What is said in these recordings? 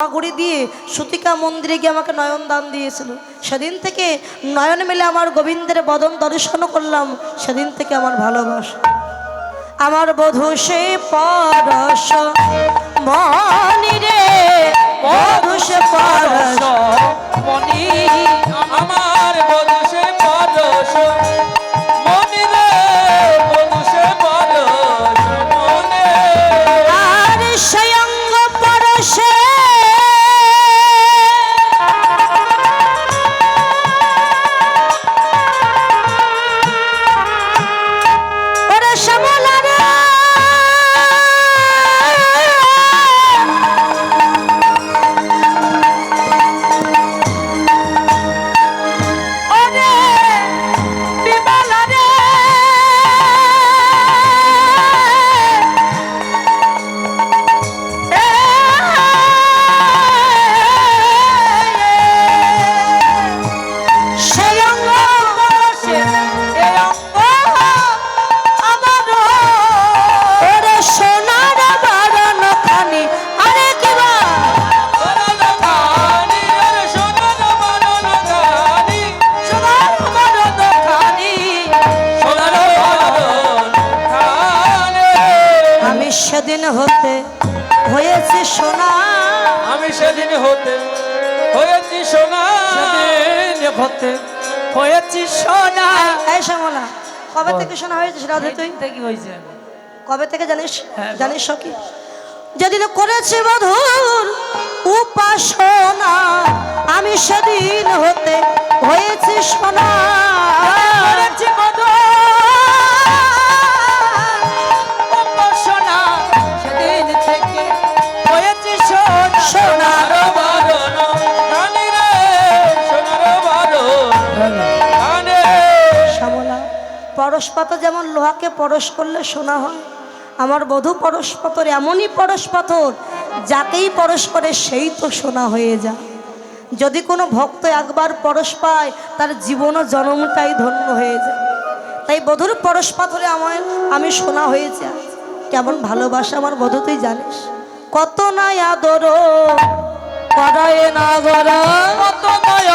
ঘুরি দিয়ে সুতিকা মন্দিরে গিয়ে আমাকে নয়ন দান দিয়েছিল। সেদিন থেকে নয়ন মেলে আমার গোবিন্দের বদন দর্শন করলাম। সেদিন থেকে আমার ভালোবাসা। আমার বধূ সে পরশ, মনি রে, বধূ সে পরশ। মনি, আমার বধুষে পরশ। হয়েছি সোনা। হয়েছি সোনা। এই শ্যামলা কবে থেকে সোনা হয়েছে সেটা তুই? থেকে হয়েছে। কবে থেকে জানিস? হ্যাঁ। জানিস সখী? যেদিন করেছে বধুর উপাসনা আমি সেদিন হতে হয়েছে সোনা। করেছি মধু পরশপাত যেমন লোহাকে পরশ করলে সোনা হয়, আমার বধূ পরশ পাথর এমনই পরশ পাথর যাকেই পরশ করে সেই তো সোনা হয়ে যায় যদি কোনো ভক্ত একবার পরশ পায়, তার জীবন ও জন্মটাই ধন্য হয়ে যায়। তাই বধুর পরশ পাথরে আমার আমি সোনা হয়েছে আজ। কেমন ভালোবাসা আমার বধূ, তুই জানিস। কত না আদর করায় না গরা কত নয়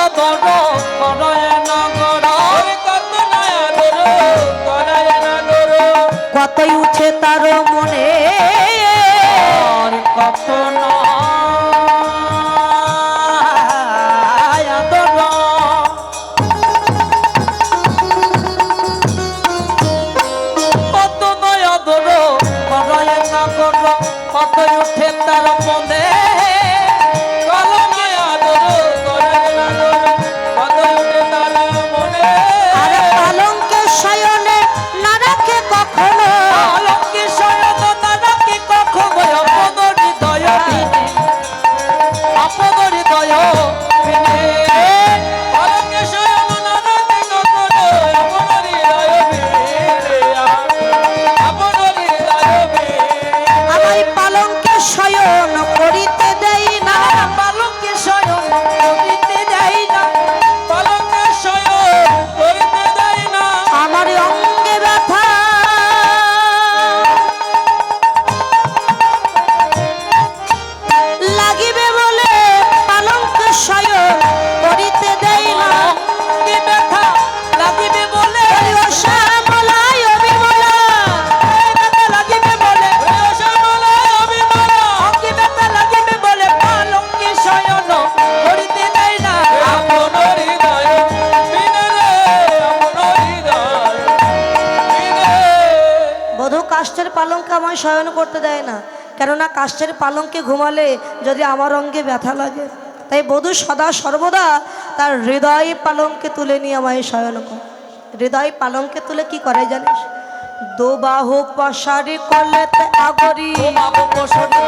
শয়ন করতে দেয় না। কেননা কাষ্ঠের পালঙ্কে ঘুমালে যদি আমার অঙ্গে ব্যথা লাগে, তাই বধূ সদা সর্বদা তার হৃদয় পালঙ্কে তুলে নিয়ে আমায় শয়ন কর। হৃদয় পালঙ্কে তুলে কি করে জানিস? দোবাহু পশারি কলেতে আগরি। বাবু বসরে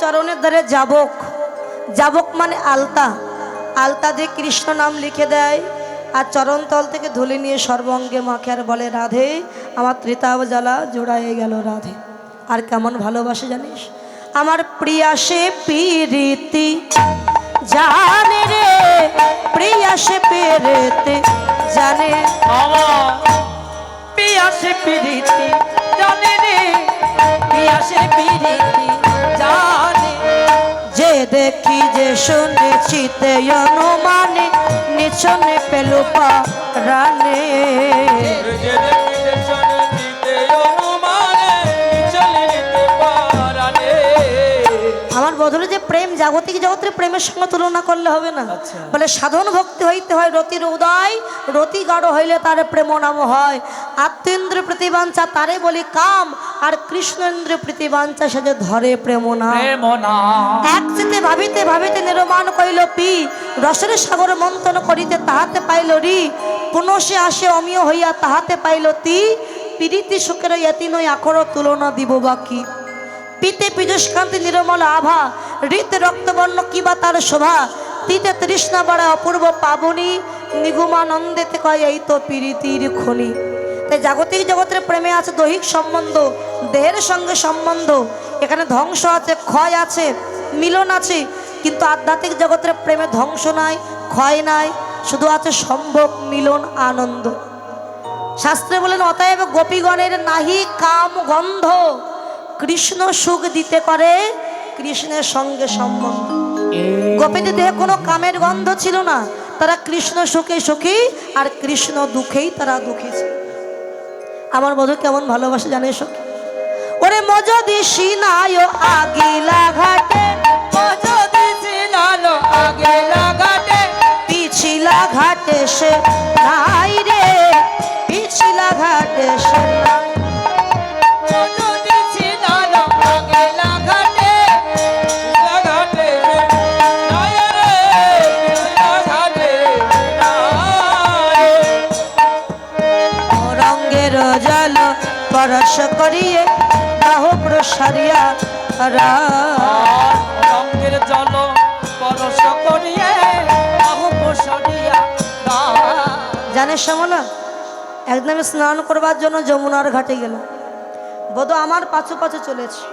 চরণের ধারে যাবক। যাবক মানে আলতা। আলতা দিয়ে কৃষ্ণ নাম লিখে দেয় আর চরণ তল থেকে ধুলে নিয়ে সর্বঙ্গে মাখে আর বলে রাধে আমার ত্রিতাব জ্বালা জোড়ায় গেল রাধে। আর কেমন ভালোবাসে জানিস? আমার প্রিয়াসে পিরিতি জানে রে প্রিয়াসে পেরেতে জানে। আমার পিয়াসে পিরিতি জানে রে যে দেখি যে শুনেছি তে অনুমানে নিচনে পেলু রানে আমার যে প্রেম জাগতিক জগতের প্রেমের সঙ্গে তুলনা করলে হবে না। বলে সাধন ভক্তি হইতে হয় রতির উদয় রতি গাঢ় হইলে তার প্রেম নাম হয়। আত্মেন্দ্র প্রতিবাঞ্চা তারে বলি কাম আর কৃষ্ণেন্দ্র প্রতিবাঞ্চা সে যে ধরে প্রেম না এক চিতে ভাবিতে ভাবিতে নির্মাণ কইল পি রসের সাগর মন্থন করিতে তাহাতে পাইল রি। পুনশে আসে অমিয় হইয়া তাহাতে পাইল তি পিরিতি সুখের ইয়তি নই আখর তুলনা দিব বাকি পিতে পীযুষ্কান্তি নিরমল আভা, হৃত রক্তবর্ণ কিবা তার শোভা? তিতে তৃষ্ণা বাড়া অপূর্ব পাবনি, নিগুমানন্দেতে কয় এই তো পিরিতির খনি। তাই জাগতিক জগতের প্রেমে আছে দৈহিক সম্বন্ধ, দেহের সঙ্গে সম্বন্ধ। এখানে ধ্বংস আছে, ক্ষয় আছে, মিলন আছে, কিন্তু আধ্যাত্মিক জগতের প্রেমে ধ্বংস নাই, ক্ষয় নাই, শুধু আছে সম্ভব মিলন আনন্দ। শাস্ত্রে বলেন, অতএব গোপীগণের নাহি কাম গন্ধ। কৃষ্ণ সুখ দিতে করে কৃষ্ণের সঙ্গে সম্বন্ধ। গোপীদের দেহে কোনো কামের গন্ধ ছিল না। তারা কৃষ্ণ সুখে সুখী আর কৃষ্ণ দুঃখেই তারা দুঃখী ছিল। আমার বধু কেমন ভালোবাসে জানে সখী ওরে মজদি সিনায় আগিলা ঘাটে যদি ছিল আগে লাগাতে পিছিলা ঘাটে সে নাই রে পিছিলা ঘাটে সে পরশ করিয়ে বাহু প্রসারিয়া রঙের জল পরশ করিয়ে বাহু প্রসারিয়া জানিস শ্যামলা একদম স্নান করবার জন্য যমুনার ঘাটে গেলাম। বোধ আমার পাছু পাছু চলেছে।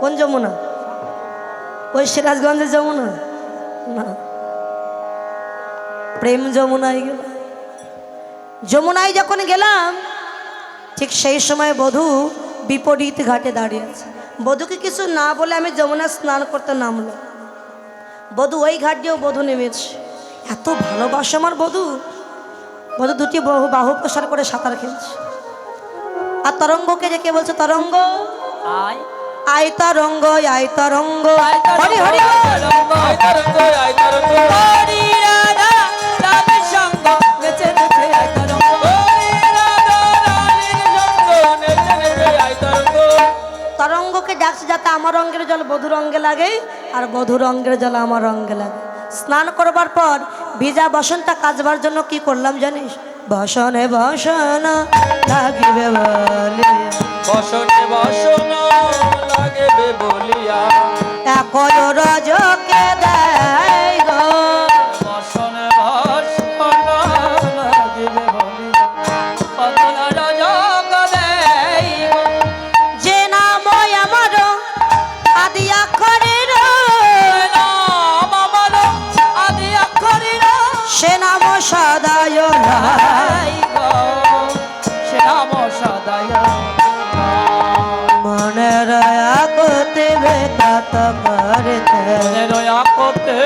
কোন যমুনা? ওই সিরাজগঞ্জের যমুনা? না। প্রেম যমুনায় গেলাম। যমুনায় যখন গেলাম ঠিক সেই সময় বধূ বিপরীত ঘাটে দাঁড়িয়ে আছে। বধূকে কিছু না বলে আমি যমুনা স্নান করতে নামলাম বধূ ওই ঘাট দিয়েও বধূ নেমেছে। এত ভালোবাসে আমার বধূ। বধূ দুটি বহু বাহু প্রসার করে সাঁতার খেলছে। আর তরঙ্গকে যে কে বলছে তরঙ্গ আয়। আয় তরঙ্গ। আয় তরঙ্গ, হরি হরি। ডাকছে যাতে আমার রঙের জল বধুর রঙ্গে লাগে আর বধুর রঙ্গের জল আমার রঙ্গে লাগে। স্নান করবার পর ভিজা বসনটা কাজবার জন্য কি করলাম জানিস? বসনে বসন লাগিবে বলে বসনে বলিয়া। এক রজকে দেয় করতে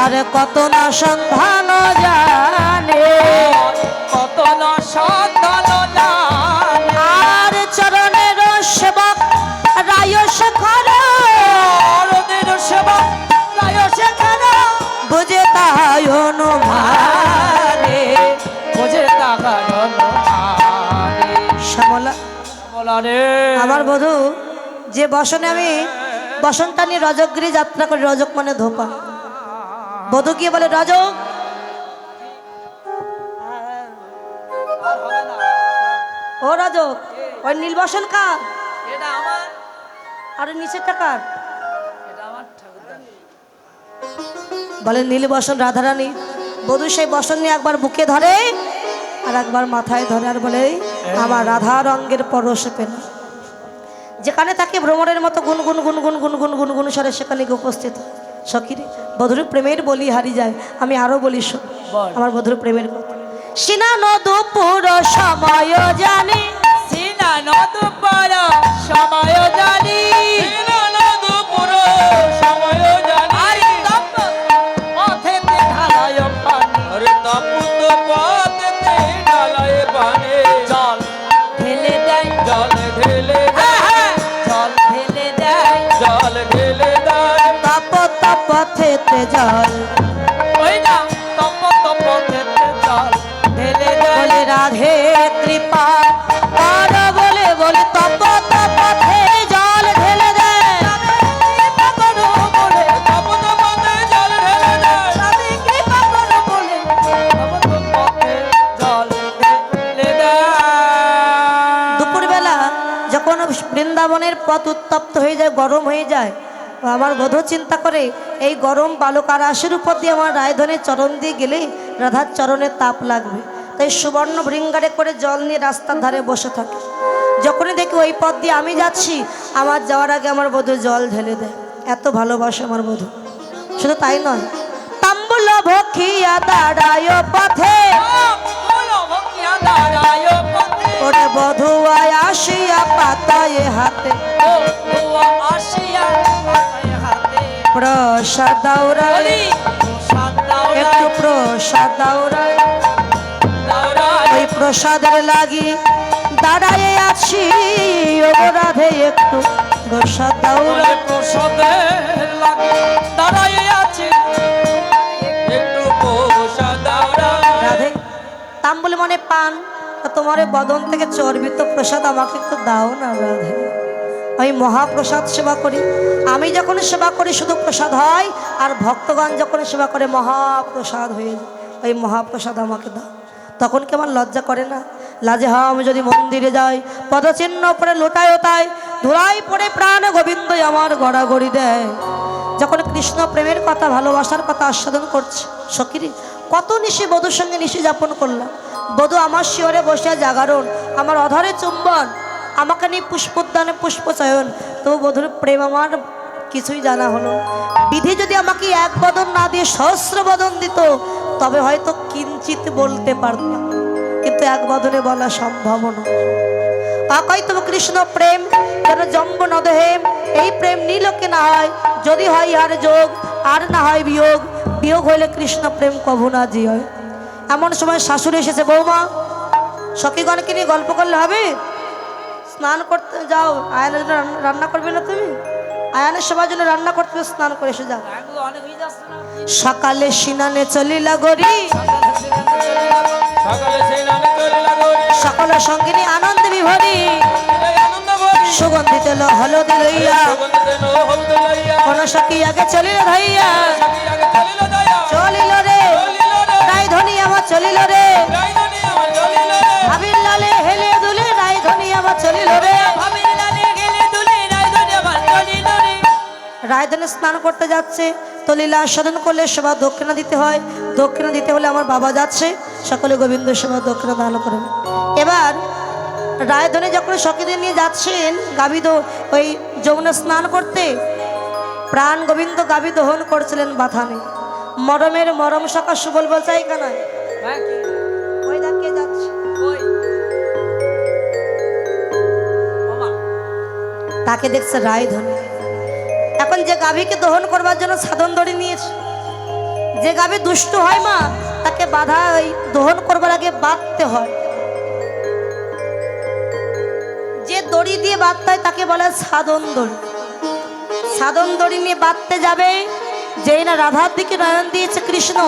আর কত না সন্ধান জানে। কত না সন্ধান আর চরণের সেবক রায় শেখর। চরণের সেবক রায় শেখর। বুঝে তাহাই অনুমানে। বুঝে তাহার শ্যামলা আমার বধূ যে বসনে আমি বসনটা নিয়ে রজগিরি যাত্রা করি রজক মানে ধোপা বধূ গিয়ে বলে রজক! ও রজক ওই নীল বসন কার? আর নিচেরটা কার? বলে নীল বসন রাধারানী বধূ সেই বসন নিয়ে একবার বুকে ধরে আর একবার মাথায় ধরে আর বলে আমার রাধা রঙ্গের পরশে পেল যেখানে থাকে ভ্রমণের মতো গুন গুন গুন গুন গুন গুন গুন গুন সরে সেখানে গিয়ে উপস্থিত সখিরে বধুর প্রেমের বলি হারি যায়। আমি আরও বলি আমার বধুর প্রেমের কথা। সিনা নদপুর সময় জানি। সিনা নদপুর সময় জানি। বৃন্দাবনের পথ উত্তপ্ত হয়ে যায়, গরম হয়ে যায়। আমার বধূ চিন্তা করে, এই গরম বালুকার আশের উপর দিয়ে আমার রায়ধনের চরণ দিয়ে গেলে রাধার চরণের তাপ লাগবে। তাই সুবর্ণ ভৃঙ্গারে করে জল নিয়ে রাস্তার ধারে বসে থাকে। যখনই দেখি ওই পথ দিয়ে আমি যাচ্ছি, আমার যাওয়ার আগে আমার বধূ জল ঢেলে দেয়। এত ভালোবাসে আমার বধূ। শুধু তাই নয় তাম্বুল ভক্ষিয়া দাঁড়ায় পথে দাঁড়ায় ওরে বধুয়ায় আসিয়া পাতায় হাতে। প্রসাদ দাউরায় একটু প্রসাদ দাউরায় ওই প্রসাদের লাগি দাঁড়ায় আছি। রাধে একটু প্রসাদ দাউরায় প্রসাদের দাঁড়ায় তোমার বদন থেকে চর্বিত প্রসাদ আমাকে একটু দাও না, রাধে। আমি মহাপ্রসাদ সেবা করি। আমি যখন সেবা করি, শুধু প্রসাদ হয়, আর ভক্তগণ যখন সেবা করে, মহাপ্রসাদ হয়ে ওই মহাপ্রসাদ আমাকে দাও। তখন কি আমার লজ্জা করে না? লাজে হা আমি যদি মন্দিরে যাই, পদচিহ্ন পরে লোটায় ওটায় ধুলাই পড়ে প্রাণ গোবিন্দ আমার গড়াগড়ি দেয়। যখন কৃষ্ণ প্রেমের কথা, ভালোবাসার কথা আস্বাদন করছে সকিরি কত নিশি বধুর সঙ্গে নিশি যাপন করলাম। বধু আমার শিওরে বসে জাগরণ আমার অধরে চুম্বন, আমাকে নিয়ে পুষ্পোদ্যানে পুষ্পচয়ন। তবু বধুর প্রেম আমার কিছুই জানা হলো বিধি যদি আমাকে এক বদন না দিয়ে সহস্র বদন দিত, তবে হয়তো কিঞ্চিত বলতে পারতাম। কিন্তু এক বদনে বলা সম্ভব নয়। অকৈতব কৃষ্ণ প্রেম, যেন জম্ব নদহেম এই প্রেম নীলকে না হয়, যদি হয় আর যোগ, আর না হয় বিয়োগ। বিয়োগ হইলে কৃষ্ণ প্রেম কভু না জি হয় এমন সময় শাশুড়ি এসেছে, বৌমা সখীগণকে নিয়ে গল্প করলে হবে? স্নান করতে যাও, আয়ানের জন্য রান্না- করবে না তুমি? আয়ানের সবার জন্য রান্না করতে স্নান করে এসে যাও। সকালে সিনানে চলিলা গরি। সকালে সেই নামে চলিলা গৌরী সকলের সঙ্গে নিয়ে আনন্দ বিভরি। সুগন্ধিতে নো লইয়া। কোন সখী আগে চলিল ভাইয়া চলিল রে। লালে হেলে দুলে রায় ধনী চলিল রে। রায়ধনে স্নান করতে যাচ্ছে, তো লীলা আস্বাদন করলে সেবা দক্ষিণা দিতে হয়। দক্ষিণা দিতে হলে আমার বাবা যাচ্ছে, সকলে গোবিন্দ সেবা দক্ষিণা দান করেন। এবার রায়ধনে যখন সখীদের নিয়ে যাচ্ছেন গাবিদ ওই যমুনা স্নান করতে, প্রাণ গোবিন্দ গাবি দহন করছিলেন বাথানে। মরমের মরম সকা সুবল বলছাই কানায়। তাকে দেখছে রায়ধনী এখন যে গাভীকে দহন করবার জন্য সাধন দড়ি নিয়েছে, যে গাভী দুষ্ট হয় মা, তাকে বাধা ওই দহন করবার আগে বাঁধতে হয়। যে দড়ি দিয়ে বাঁধতে হয়, তাকে বলে সাধন দড়ি। সাধন দড়ি নিয়ে বাঁধতে যাবে, যেই না রাধার দিকে নয়ন দিয়েছে কৃষ্ণ।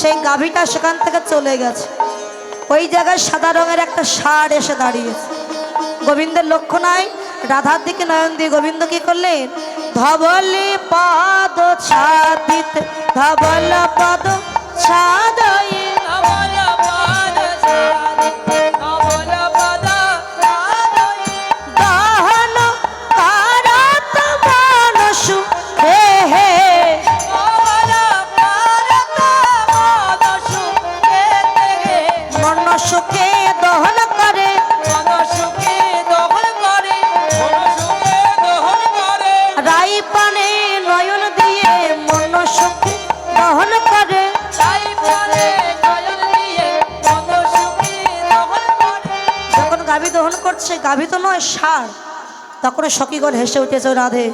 সেই গাভীটা সেখান থেকে চলে গেছে। ওই জায়গায় সাদা রঙের একটা ষাঁড় এসে দাঁড়িয়েছে গোবিন্দের লক্ষ্য নাই। রাধার দিকে নয়ন দিয়ে, গোবিন্দ কি করলেন? ধবলে পদ ছাদিত, ধবল পদ ছাদয়ে তখন সখীগণ হেসে উঠেছে রাধে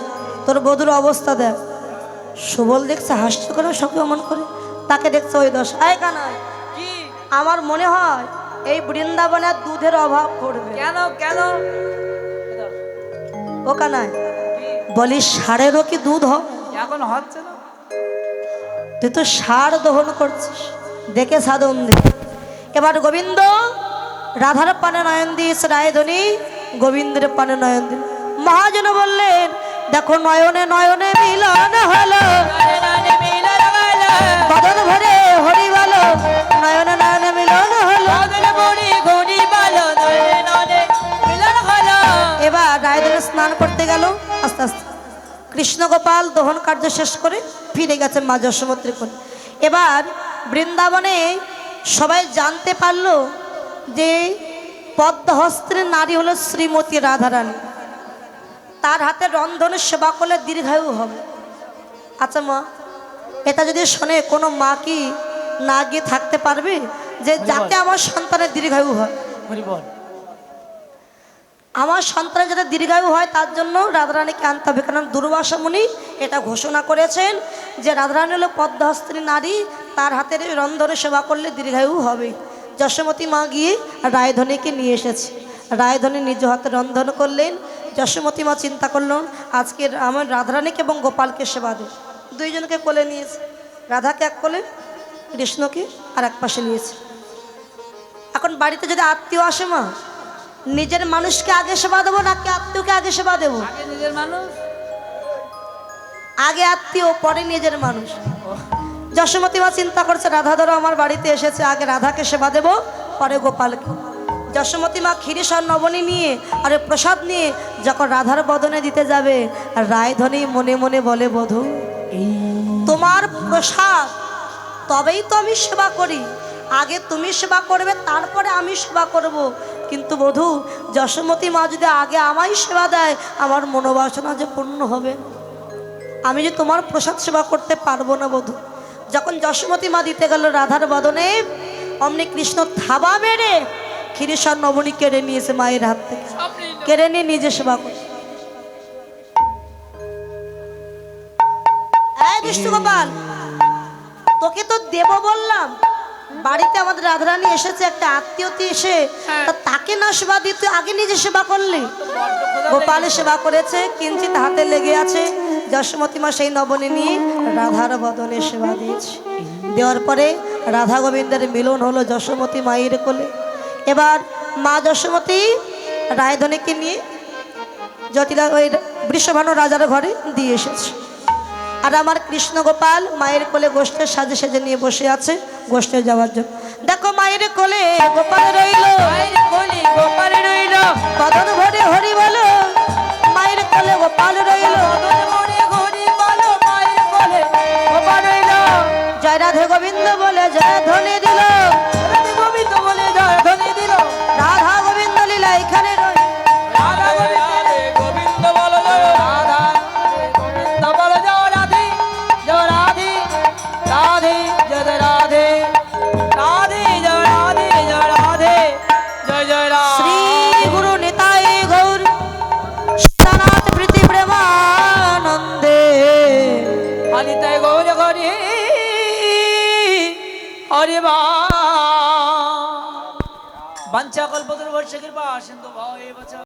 তোর বধুর অবস্থা দেখ। সুবল দেখছে হাসতে করে সখী অমন করে? তাকে দেখছে ওই দশ। আয় কানায় কি? আমার মনে হয় এই বৃন্দাবনে আর দুধের অভাব পড়বে কেন কেন? ও কানায় বলি সারেরও কি দুধ হয় এখন হচ্ছে না। তুই তো ষাঁড় দহন করছিস। দেখে সাধন দে। এবার গোবিন্দ রাধার পানে নয়ন দিয়েছে রায়ধনী গোবিন্দের পানে নয়ন দিল। মহাজন বললেন, দেখো নয়নে নয়নে মিলন হলো। বদন ভরে হরি বলো, নয়নে নয়নে মিলন হলো। বাদল এবার রায়ধনী স্নান করতে গেল, আস্তে আস্তে। কৃষ্ণ গোপাল দহন কার্য শেষ করে ফিরে গেছেন মা যশোমত্রী করে এবার বৃন্দাবনে সবাই জানতে পারল যে পদ্মহস্ত্রের নারী হলো শ্রীমতী রাধারানী। তার হাতে রন্ধনের সেবা করলে দীর্ঘায়ু হবে। আচ্ছা মা এটা যদি শোনে কোনো মা কি না গিয়ে থাকতে পারবে? যে যাতে আমার সন্তানের দীর্ঘায়ু হয়। আমার সন্তান যাতে দীর্ঘায়ু হয় তার জন্য রাধারানীকে আনতে হবে। কারণ দুর্বাসা মুনি এটা ঘোষণা করেছেন যে রাধারানী হলো পদ্মহস্ত্রী নারী তার হাতের এই রন্ধনে সেবা করলে দীর্ঘায়ু হবে। যশোমতী মা গিয়ে রায়ধনীকে নিয়ে এসেছে। রায়ধনী নিজ হাতে রন্ধন করলেন। যশোমতী মা চিন্তা করলেন আজকে আমার রাধারানীকে এবং গোপালকে সেবা দেব দুইজনকে কোলে নিয়েছে। রাধাকে এক কোলে কৃষ্ণকে আর এক পাশে নিয়েছে। এখন বাড়িতে যদি আত্মীয় আসে মা নিজের মানুষকে আগে সেবা দেবো নাকি আত্মীয়কে আগে সেবা দেবো? নিজের মানুষ? আগে আত্মীয় পরে নিজের মানুষ। যশোমতী মা চিন্তা করছে রাধা ধরো আমার বাড়িতে এসেছে আগে রাধাকে সেবা দেবো পরে গোপালকে। যশোমতী মা ক্ষীরেশ্বর নবনী নিয়ে, আর প্রসাদ নিয়ে যখন রাধার বদনে দিতে যাবে রায়ধনী মনে মনে বলে, বধূ, তোমার প্রসাদ, তবেই তো আমি সেবা করি। আগে তুমি সেবা করবে, তারপরে আমি সেবা করব। কিন্তু বধূ, যশোমতী মা যদি আগে আমায় সেবা দেয়, আমার মনোবাসনা যে পূর্ণ হবে। আমি যে তোমার প্রসাদ সেবা করতে পারব না, বধূ। যখন যশোমতী মা দিতে গেল রাধার বদনে, অমনি কৃষ্ণ থাবা মেরে ক্ষীরেশ্বর নবনী কেড়ে নিয়েছে মায়ের হাত থেকে। কেড়ে নিয়ে নিজে সেবা করে এই তোকে তো দেব বললাম। বাড়িতে আমাদের রাধারানী এসেছে একটা আত্মীয়তি এসে তা তাকে না সেবা দিয়ে তুই আগে নিজে সেবা করলি? গোপালের সেবা করেছে কিঞ্চিত হাতে লেগে আছে। যশোমতী মা সেই নবনী নিয়ে রাধার বদনে সেবা দিয়েছে। দেওয়ার পরে রাধা গোবিন্দের মিলন হলো যশোমতী মায়ের কোলে। এবার মা যশোমতী রায়ধনীকে নিয়ে জ্যোতিরা ওই বৃষভানু রাজার ঘরে দিয়ে এসেছে। আর আমার কৃষ্ণ গোপাল মায়ের কোলে গোষ্ঠের সাজে সেজে নিয়ে বসে আছে গোষ্ঠে যাওয়ার জন্য। দেখো মায়ের কোলে গোপাল রইল। মায়ের কোলে গোপাল রইল। বদন ভরে হরি বলো। মায়ের কোলে গোপাল রইল। বদন ঘড়ি মায়ের কোলে গোপাল রইল। জয় রাধে গোবিন্দ বলে জয় ধ্বনি দিল। গোবিন্দ বলে জয় ধ্বনি দিল। রাধা গোবিন্দ লীলা এখানে কল্পতরু বর্ষে